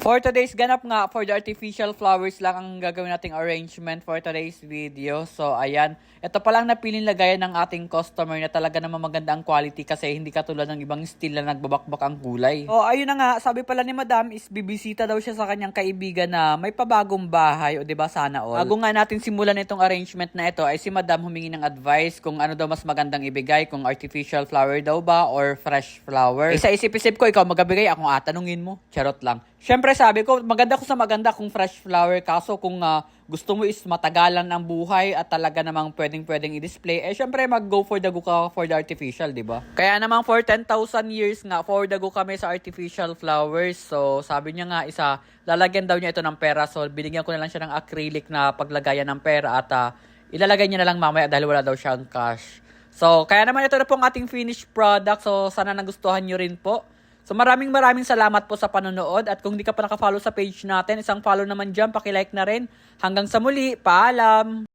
For today's ganap nga, for the artificial flowers lang ang gagawin nating arrangement for today's video. So, ayan. Ito pa lang napiling lagayan ng ating customer na talaga naman maganda ang quality kasi hindi katulad ng ibang style na nagbabakbak ang kulay. Oh, ayun na nga. Sabi pala ni Madam is bibisita daw siya sa kanyang kaibigan na may pabagong bahay o ba sana all. Bago nga natin simulan itong arrangement na ito ay si Madam humingi ng advice kung ano daw mas magandang ibigay, kung artificial flower daw ba or fresh flower. Isa isip-isip ko ikaw magabigay akong atanungin mo. Charot lang. Syempre sabi ko, maganda ko sa maganda kung fresh flower. Kaso kung ah, gusto mo is matagalan ang buhay at talaga namang pwedeng-pwedeng i-display, eh syempre mag-go for the go ka for the artificial, di ba? Kaya namang for 10,000 years nga, for the go kami sa artificial flowers. So sabi niya nga, isa, lalagyan daw niya ito ng pera. So binigyan ko na lang siya ng acrylic na paglagayan ng pera at ah, ilalagay niya na lang mamaya dahil wala daw siyang cash. So, kaya naman ito na po ating finished product. So, sana nagustuhan nyo rin po. So, maraming maraming salamat po sa panonood. At kung di ka pa nakafollow sa page natin, isang follow naman dyan, pakilike na rin. Hanggang sa muli, paalam!